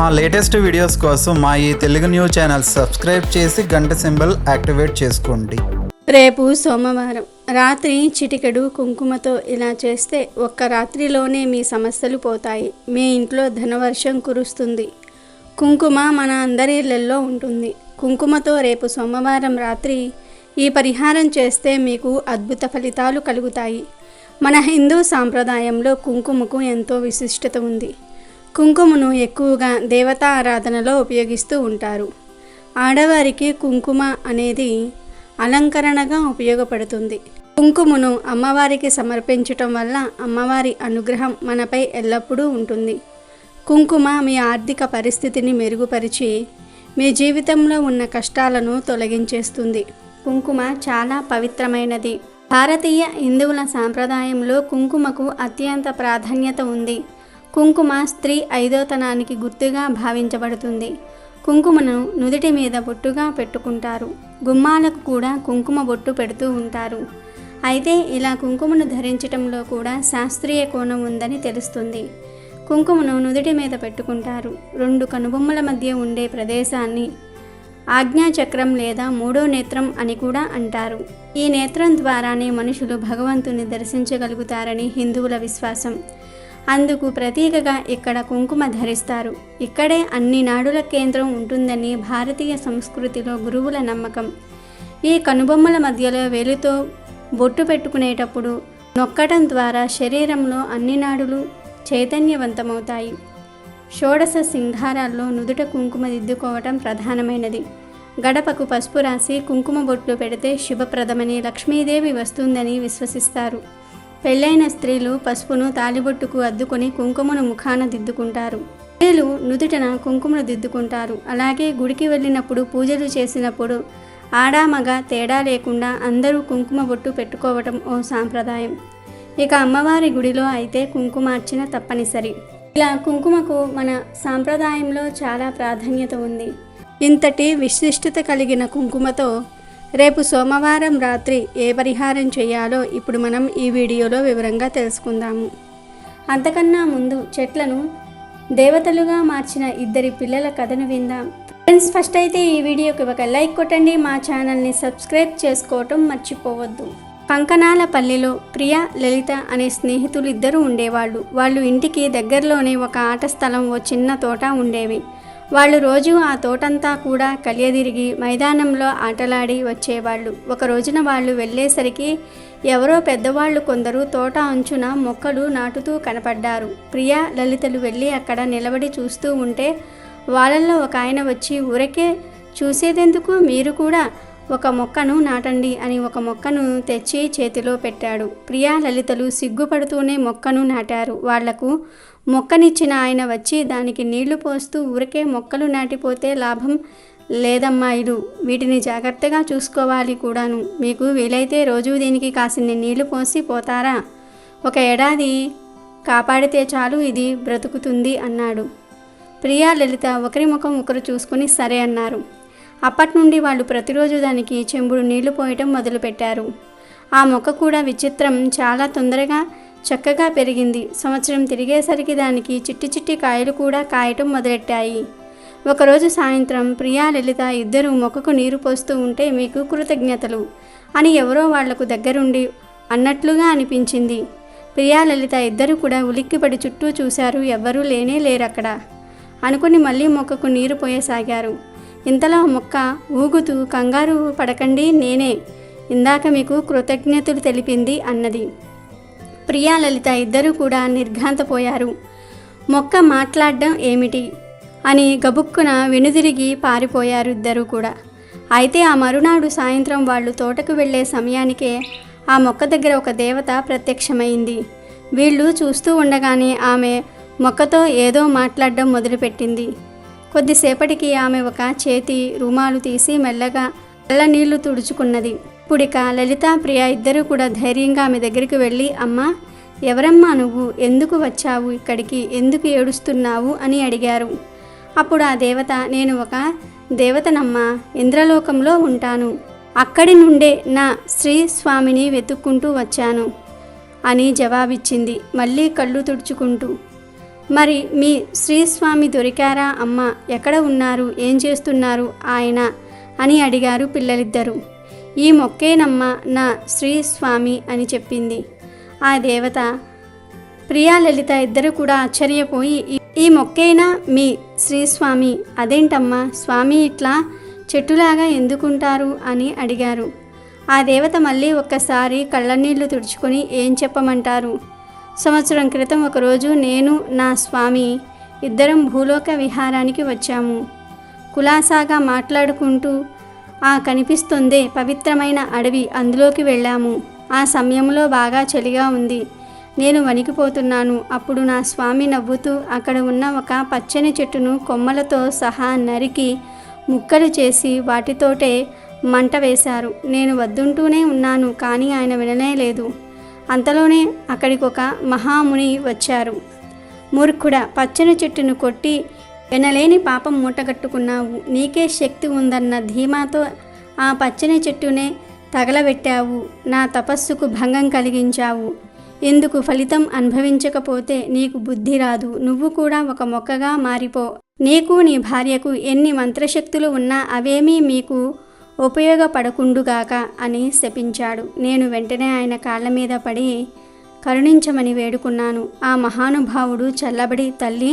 మా latest videos కోసం మా ఈ తెలుగు న్యూస్ ఛానల్ సబ్స్క్రైబ్ చేసి గంట సింబల్ యాక్టివేట్ చేసుకోండి. రేపు సోమవారం రాత్రి చిటికెడు కుంకుమతో ఇలా చేస్తే ఒక్క రాత్రిలోనే మీ సమస్యలు పోతాయి. మీ ఇంట్లో ధనవర్షం కురుస్తుంది. కుంకుమ మన అందరి ఇళ్ళలో ఉంటుంది. కుంకుమతో రేపు సోమవారం రాత్రి ఈ పరిహారం చేస్తే మీకు అద్భుత ఫలితాలు కలుగుతాయి. మన హిందూ సాంప్రదాయంలో కుంకుమకు ఎంతో విశిష్టత ఉంది. కుంకుమను ఎక్కువగా దేవతా ఆరాధనలో ఉపయోగిస్తూ ఉంటారు. ఆడవారికి కుంకుమ అనేది అలంకరణగా ఉపయోగపడుతుంది. కుంకుమను అమ్మవారికి సమర్పించటం వల్ల అమ్మవారి అనుగ్రహం మనపై ఎల్లప్పుడూ ఉంటుంది. కుంకుమ మీ ఆర్థిక పరిస్థితిని మెరుగుపరిచి మీ జీవితంలో ఉన్న కష్టాలను తొలగించేస్తుంది. కుంకుమ చాలా పవిత్రమైనది. భారతీయ హిందువుల సాంప్రదాయంలో కుంకుమకు అత్యంత ప్రాధాన్యత ఉంది. కుంకుమ స్త్రీ ఐదోతనానికి గుర్తుగా భావించబడుతుంది. కుంకుమను నుదుటి మీద బొట్టుగా పెట్టుకుంటారు. గుమ్మాలకు కూడా కుంకుమ బొట్టు పెడుతూ ఉంటారు. అయితే ఇలా కుంకుమను ధరించటంలో కూడా శాస్త్రీయ కోణం ఉందని తెలుస్తుంది. కుంకుమను నుదుటి మీద పెట్టుకుంటారు. రెండు కనుబొమ్మల మధ్య ఉండే ప్రదేశాన్ని ఆజ్ఞాచక్రం లేదా మూడో నేత్రం అని కూడా అంటారు. ఈ నేత్రం ద్వారానే మనుషులు భగవంతుని దర్శించగలుగుతారని హిందువుల విశ్వాసం. అందుకు ప్రతీకగా ఇక్కడ కుంకుమ ధరిస్తారు. ఇక్కడే అన్ని నాడుల కేంద్రం ఉంటుందని భారతీయ సంస్కృతిలో గురువుల నమ్మకం. ఈ కనుబొమ్మల మధ్యలో వెలుతో బొట్టు పెట్టుకునేటప్పుడు నొక్కటం ద్వారా శరీరంలో అన్ని నాడులు చైతన్యవంతమవుతాయి. షోడశ సింహారాల్లో నుదుట కుంకుమ దిద్దుకోవటం ప్రధానమైనది. గడపకు పసుపు రాసి కుంకుమ బొట్లు పెడితే శుభప్రదమని లక్ష్మీదేవి వస్తుందని విశ్వసిస్తారు. పెళ్ళైన స్త్రీలు పసుపును తాలిబొట్టుకు అద్దుకొని కుంకుమను ముఖాన దిద్దుకుంటారు. స్త్రీలు నుదుటన కుంకుమను దిద్దుకుంటారు. అలాగే గుడికి వెళ్ళినప్పుడు పూజలు చేసినప్పుడు ఆడామగ తేడా లేకుండా అందరూ కుంకుమ బొట్టు పెట్టుకోవటం ఓ సాంప్రదాయం. ఇక అమ్మవారి గుడిలో అయితే కుంకుమార్చన తప్పనిసరి. ఇలా కుంకుమకు మన సాంప్రదాయంలో చాలా ప్రాధాన్యత ఉంది. ఇంతటి విశిష్టత కలిగిన కుంకుమతో రేపు సోమవారం రాత్రి ఏ పరిహారం చేయాలో ఇప్పుడు మనం ఈ వీడియోలో వివరంగా తెలుసుకుందాము. అంతకన్నా ముందు చెట్లను దేవతలుగా మార్చిన ఇద్దరి పిల్లల కథను విందాం. ఫ్రెండ్స్ ఫస్ట్ అయితే ఈ వీడియోకి ఒక లైక్ కొట్టండి. మా ఛానల్ని సబ్స్క్రైబ్ చేసుకోవటం మర్చిపోవద్దు. కంకనాలపల్లిలో ప్రియ లలిత అనే స్నేహితులు ఇద్దరు ఉండేవాళ్ళు. వాళ్ళు ఇంటికి దగ్గరలోనే ఒక ఆట స్థలం ఓ చిన్న తోట ఉండేవి. వాళ్ళు రోజు ఆ తోటంతా కూడా కలియదిరిగి మైదానంలో ఆటలాడి వచ్చేవాళ్ళు. ఒక రోజున వాళ్ళు వెళ్ళేసరికి ఎవరో పెద్దవాళ్ళు కొందరు తోట అంచున మొక్కలు నాటుతూ కనపడ్డారు. ప్రియా లలితలు వెళ్ళి అక్కడ నిలబడి చూస్తూ ఉంటే వాళ్ళల్లో ఒక ఆయన వచ్చి ఊరకే చూసేదెందుకు? మీరు కూడా ఒక మొక్కను నాటండి అని ఒక మొక్కను తెచ్చి చేతిలో పెట్టాడు. ప్రియా లలితలు సిగ్గుపడుతూనే మొక్కను నాటారు. వాళ్ళకు మొక్కనిచ్చిన ఆయన వచ్చి దానికి నీళ్ళు పోస్తూ ఊరికే మొక్కలు నాటిపోతే లాభం లేదమ్మాయిలు వీటిని జాగ్రత్తగా చూసుకోవాలి కూడాను. మీకు వీలైతే రోజు దీనికి కాసిన్ని నీళ్ళు పోసి పోతారా? ఒక ఏడాది కాపాడితే చాలు ఇది బ్రతుకుతుంది అన్నాడు. ప్రియా లలిత ఒకరి ముఖం ఒకరు చూసుకుని సరే అన్నారు. అప్పటి నుండి వాళ్ళు ప్రతిరోజు దానికి చెంబుడు నీళ్ళు పోయటం మొదలుపెట్టారు. ఆ మొక్క కూడా విచిత్రం చాలా తొందరగా చక్కగా పెరిగింది. సంవత్సరం తిరిగేసరికి దానికి చిట్టి చిట్టి కాయలు కూడా కాయటం మొదలెట్టాయి. ఒకరోజు సాయంత్రం ప్రియా లలిత ఇద్దరు మొక్కకు నీరు పోస్తూ ఉంటే మీకు కృతజ్ఞతలు అని ఎవరో వాళ్ళకు దగ్గరుండి అన్నట్లుగా అనిపించింది. ప్రియా లలిత ఇద్దరు కూడా ఉలిక్కిపడి చుట్టూ చూశారు. ఎవ్వరూ లేనే లేరక్కడ. అనుకుని మళ్ళీ మొక్కకు నీరు పోయసాగారు. ఇంతలో మొక్క ఊగుతూ కంగారు పడకండి నేనే. ఇందాక మీకు కృతజ్ఞతలు తెలిపింది అన్నది. ప్రియాలలిత ఇద్దరూ కూడా నిర్ఘాంతపోయారు. మొక్క మాట్లాడడం ఏమిటి? అని గబుక్కున వెనుదిరిగి పారిపోయారు ఇద్దరూ కూడా. అయితే ఆ మరునాడు సాయంత్రం వాళ్ళు తోటకు వెళ్ళే సమయానికే ఆ మొక్క దగ్గర ఒక దేవత ప్రత్యక్షమైంది. వీళ్ళు చూస్తూ ఉండగానే ఆమె మొక్కతో ఏదో మాట్లాడడం మొదలుపెట్టింది. కొద్దిసేపటికి ఆమె ఒక చేతి రుమాలు తీసి మెల్లగా నల్ల నీళ్ళు తుడుచుకున్నది. ఇప్పుడిక లలిత ప్రియ ఇద్దరూ కూడా ధైర్యంగా ఆమె దగ్గరికి వెళ్ళి అమ్మా ఎవరమ్మా నువ్వు? ఎందుకు వచ్చావు ఇక్కడికి? ఎందుకు ఏడుస్తున్నావు? అని అడిగారు. అప్పుడు ఆ దేవత నేను ఒక దేవతనమ్మా. ఇంద్రలోకంలో ఉంటాను. అక్కడి నుండే నా శ్రీ స్వామిని వెతుక్కుంటూ వచ్చాను అని జవాబిచ్చింది మళ్ళీ కళ్ళు తుడుచుకుంటూ. మరి మీ శ్రీస్వామి దొరికారా అమ్మ? ఎక్కడ ఉన్నారు? ఏం చేస్తున్నారు? ఆయన అని అడిగారు పిల్లలిద్దరూ. ఈ మొక్కేనమ్మ నా శ్రీస్వామి అని చెప్పింది. ఆ దేవత ప్రియా లలిత ఇద్దరు కూడా ఆశ్చర్యపోయి "ఈ- మొక్కైనా మీ శ్రీస్వామి అదేంటమ్మా? స్వామి ఇట్లా చెట్టులాగా ఎందుకుంటారు? అని అడిగారు. ఆ దేవత మళ్ళీ ఒక్కసారి కళ్ళనీళ్ళు తుడుచుకొని ఏం చెప్పమంటారు? సంవత్సరం క్రితం ఒకరోజు నేను నా స్వామి ఇద్దరం భూలోక విహారానికి వచ్చాము. కులాసాగా మాట్లాడుకుంటూ ఆ కనిపిస్తుందే పవిత్రమైన అడవి అందులోకి వెళ్ళాము. ఆ సమయంలో బాగా చలిగా ఉంది. నేను వణికిపోతున్నాను. అప్పుడు నా స్వామి నవ్వుతూ అక్కడ ఉన్న ఒక పచ్చని చెట్టును కొమ్మలతో సహా నరికి ముక్కలు చేసి వాటితోటే మంట వేశారు. నేను వద్దుంటూనే ఉన్నాను కానీ ఆయన విననే లేదు. అంతలోనే అక్కడికి ఒక మహాముని వచ్చారు. మూర్ఖుడ పచ్చని చెట్టును కొట్టి వినలేని పాపం మూటగట్టుకున్నావు. నీకే శక్తి ఉందన్న ధీమాతో ఆ పచ్చని చెట్టునే తగలబెట్టావు. నా తపస్సుకు భంగం కలిగించావు. ఎందుకు ఫలితం అనుభవించకపోతే నీకు బుద్ధి రాదు. నువ్వు కూడా ఒక మొక్కగా మారిపో. నీకు నీ భార్యకు ఎన్ని మంత్రశక్తులు ఉన్నా అవేమీ మీకు ఉపయోగపడకుండుగాక అని శపించాడు. నేను వెంటనే ఆయన కాళ్ళ మీద పడి కరుణించమని వేడుకున్నాను. ఆ మహానుభావుడు చల్లబడి తల్లి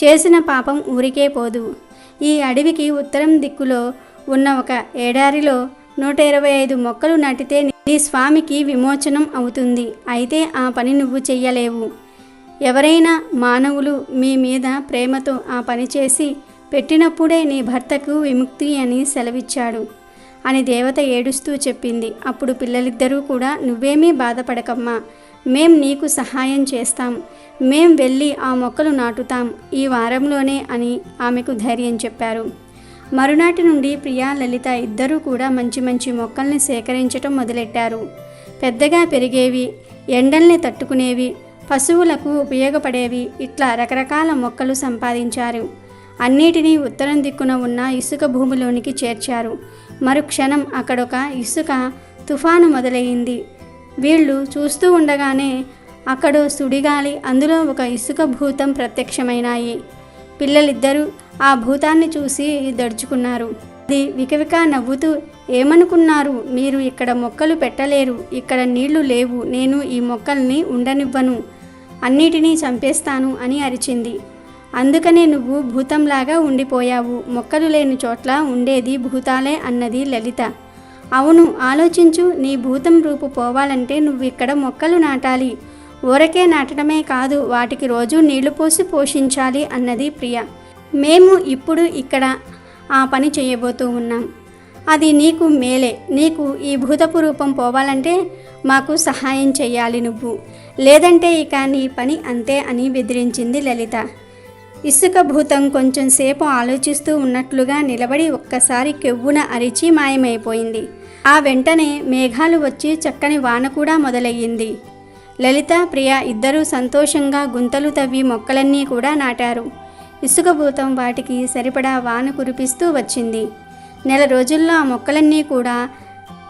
చేసిన పాపం ఊరికే పోదు. ఈ అడవికి ఉత్తరం దిక్కులో ఉన్న ఒక ఏడారిలో నూట ఇరవై ఐదు మొక్కలు నాటితే నీ స్వామికి విమోచనం అవుతుంది. అయితే ఆ పని నువ్వు చెయ్యలేవు. ఎవరైనా మానవులు మీ మీద ప్రేమతో ఆ పని చేసి పెట్టినప్పుడే నీ భర్తకు విముక్తి అని సెలవిచ్చాడు అని దేవత ఏడుస్తూ చెప్పింది. అప్పుడు పిల్లలిద్దరూ కూడా నువ్వేమీ బాధపడకమ్మా. మేం నీకు సహాయం చేస్తాం. మేం వెళ్ళి ఆ మొక్కలు నాటుతాం ఈ వారంలోనే అని ఆమెకు ధైర్యం చెప్పారు. మరునాటి నుండి ప్రియా లలిత ఇద్దరూ కూడా మంచి మంచి మొక్కల్ని సేకరించటం మొదలెట్టారు. పెద్దగా పెరిగేవి ఎండల్ని తట్టుకునేవి పశువులకు ఉపయోగపడేవి ఇట్లా రకరకాల మొక్కలు సంపాదించారు. అన్నిటినీ ఉత్తరం దిక్కున ఉన్న ఇసుక భూమిలోనికి చేర్చారు. మరుక్షణం అక్కడొక ఇసుక తుఫాను మొదలయ్యింది వీళ్ళు చూస్తూ ఉండగానే అక్కడో సుడిగాలి అందులో ఒక ఇసుక భూతం ప్రత్యక్షమైనాయి. పిల్లలిద్దరూ ఆ భూతాన్ని చూసి దడుచుకున్నారు. అది వికవిక నవ్వుతూ ఏమనుకున్నారు? మీరు ఇక్కడ మొక్కలు పెట్టలేరు. ఇక్కడ నీళ్ళు లేవు. నేను ఈ మొక్కల్ని ఉండనివ్వను. అన్నిటినీ చంపేస్తాను అని అరిచింది. అందుకనే నువ్వు భూతంలాగా ఉండిపోయావు. మొక్కలు లేని చోట్ల ఉండేది భూతాలే అన్నది లలిత. అవును ఆలోచించు నీ భూతం రూపు పోవాలంటే నువ్వు ఇక్కడ మొక్కలు నాటాలి. ఊరకే నాటడమే కాదు వాటికి రోజు నీళ్ళు పోసి పోషించాలి అన్నది ప్రియ. మేము ఇప్పుడు ఇక్కడ ఆ పని చేయబోతూ ఉన్నాం. అది నీకు మేలే. నీకు ఈ భూతపు రూపం పోవాలంటే మాకు సహాయం చేయాలి నువ్వు. లేదంటే ఇక నీ పని అంతే అని బెదిరించింది లలిత. ఇసుక భూతం కొంచెం సేపు ఆలోచిస్తూ ఉన్నట్లుగా నిలబడి ఒక్కసారి కెవ్వున అరిచి మాయమైపోయింది. ఆ వెంటనే మేఘాలు వచ్చి చక్కని వాన కూడా మొదలయ్యింది. లలిత ప్రియ ఇద్దరూ సంతోషంగా గుంతలు తవ్వి మొక్కలన్నీ కూడా నాటారు. ఇసుకభూతం వాటికి సరిపడా వాన కురిపిస్తూ వచ్చింది. నెల రోజుల్లో ఆ మొక్కలన్నీ కూడా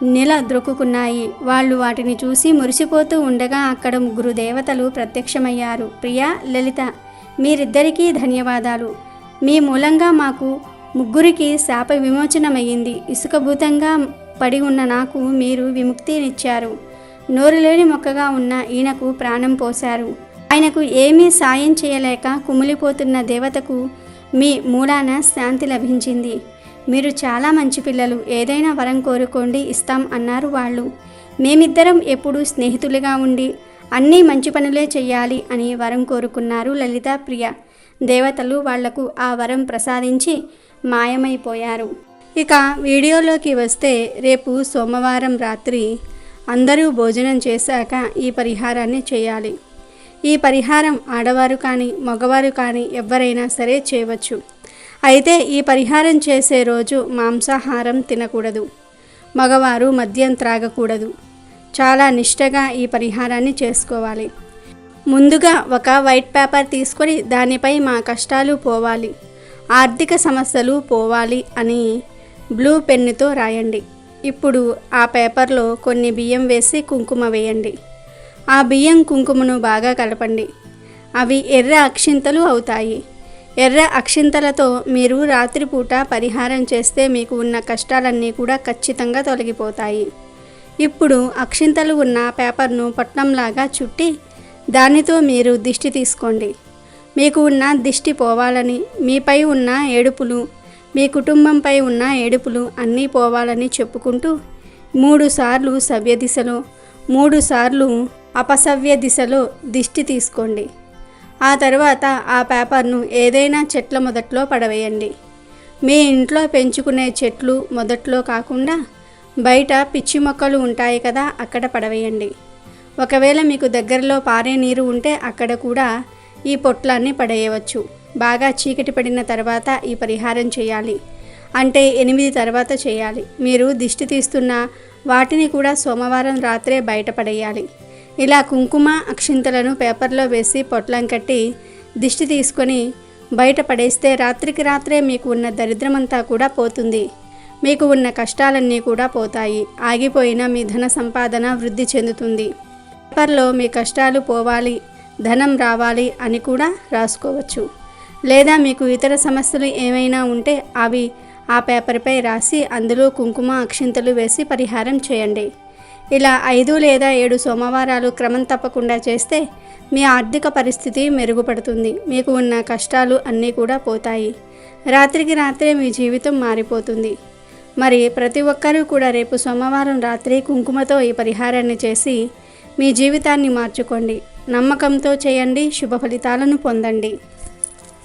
నెల ద్రొక్కున్నాయి. వాళ్ళు వాటిని చూసి మురిసిపోతూ ఉండగా అక్కడ ముగ్గురు దేవతలు ప్రత్యక్షమయ్యారు. ప్రియ లలిత మీరిద్దరికీ ధన్యవాదాలు. మీ మూలంగా మాకు ముగ్గురికి శాప విమోచనమయ్యింది. ఇసుకభూతంగా పడి ఉన్న నాకు మీరు విముక్తినిచ్చారు. నోరులేని మొక్కగా ఉన్న ఈయనకు ప్రాణం పోశారు. ఆయనకు ఏమీ సాయం చేయలేక కుమిలిపోతున్న దేవతకు మీ మూలాన శాంతి లభించింది. మీరు చాలా మంచి పిల్లలు ఏదైనా వరం కోరుకోండి ఇస్తాం అన్నారు వాళ్ళు. మేమిద్దరం ఎప్పుడూ స్నేహితులుగా ఉండి అన్నీ మంచి పనులే చెయ్యాలి అని వరం కోరుకున్నారు లలిత ప్రియ దేవతలు వాళ్ళకు ఆ వరం ప్రసాదించి మాయమైపోయారు. ఇక వీడియోలోకి వస్తే రేపు సోమవారం రాత్రి అందరూ భోజనం చేశాక ఈ పరిహారాన్ని చేయాలి. ఈ పరిహారం ఆడవారు కానీ మగవారు కానీ ఎవరైనా సరే చేయవచ్చు. అయితే ఈ పరిహారం చేసే రోజు మాంసాహారం తినకూడదు. మగవారు మద్యం త్రాగకూడదు. చాలా నిష్టగా ఈ పరిహారాన్ని చేసుకోవాలి. ముందుగా ఒక వైట్ పేపర్ తీసుకొని దానిపై మా కష్టాలు పోవాలి. ఆర్థిక సమస్యలు పోవాలి అని బ్లూ పెన్నుతో రాయండి. ఇప్పుడు ఆ పేపర్లో కొన్ని బియ్యం వేసి కుంకుమ వేయండి. ఆ బియ్యం కుంకుమను బాగా కలపండి. అవి ఎర్ర అక్షింతలు అవుతాయి. ఎర్ర అక్షింతలతో మీరు రాత్రిపూట పరిహారం చేస్తే మీకు ఉన్న కష్టాలన్నీ కూడా ఖచ్చితంగా తొలగిపోతాయి. ఇప్పుడు అక్షింతలు ఉన్న పేపర్ను పట్నంలాగా చుట్టి దానితో మీరు దిష్టి తీసుకోండి. మీకు ఉన్న దిష్టి పోవాలని మీపై ఉన్న ఏడుపులు మీ కుటుంబంపై ఉన్న ఏడుపులు అన్నీ పోవాలని చెప్పుకుంటూ మూడు సార్లు సవ్య దిశలో మూడుసార్లు అపసవ్య దిశలో దిష్టి తీసుకోండి. ఆ తర్వాత ఆ పేపర్ను ఏదైనా చెట్ల మొదట్లో పడవేయండి. మీ ఇంట్లో పెంచుకునే చెట్లు మొదట్లో కాకుండా బయట పిచ్చి మొక్కలు ఉంటాయి కదా అక్కడ పడవేయండి. ఒకవేళ మీకు దగ్గరలో పారే నీరు ఉంటే అక్కడ కూడా ఈ పొట్లాన్ని పడేయవచ్చు. బాగా చీకటి పడిన తర్వాత ఈ పరిహారం చేయాలి. అంటే ఎనిమిది తర్వాత చేయాలి. మీరు దిష్టి తీస్తున్న వాటిని కూడా సోమవారం రాత్రే బయటపడేయాలి. ఇలా కుంకుమ అక్షింతలను పేపర్లో వేసి పొట్లం కట్టి దిష్టి తీసుకొని బయట పడేస్తే రాత్రికి రాత్రే మీకు ఉన్న దరిద్రమంతా కూడా పోతుంది. మీకు ఉన్న కష్టాలన్నీ కూడా పోతాయి. ఆగిపోయిన మీ ధన సంపాదన వృద్ధి చెందుతుంది. పేపర్లో మీ కష్టాలు పోవాలి ధనం రావాలి అని కూడా రాసుకోవచ్చు. లేదా మీకు ఇతర సమస్యలు ఏమైనా ఉంటే అవి ఆ పేపర్పై రాసి అందులో కుంకుమ అక్షింతలు వేసి పరిహారం చేయండి. ఇలా ఐదు లేదా ఏడు సోమవారాలు క్రమం తప్పకుండా చేస్తే మీ ఆర్థిక పరిస్థితి మెరుగుపడుతుంది. మీకు ఉన్న కష్టాలు అన్నీ కూడా పోతాయి. రాత్రికి రాత్రే మీ జీవితం మారిపోతుంది. మరి ప్రతి ఒక్కరూ కూడా రేపు సోమవారం రాత్రి కుంకుమతో ఈ పరిహారాన్ని చేసి మీ జీవితాన్ని మార్చుకోండి. నమ్మకంతో చేయండి శుభ ఫలితాలను పొందండి.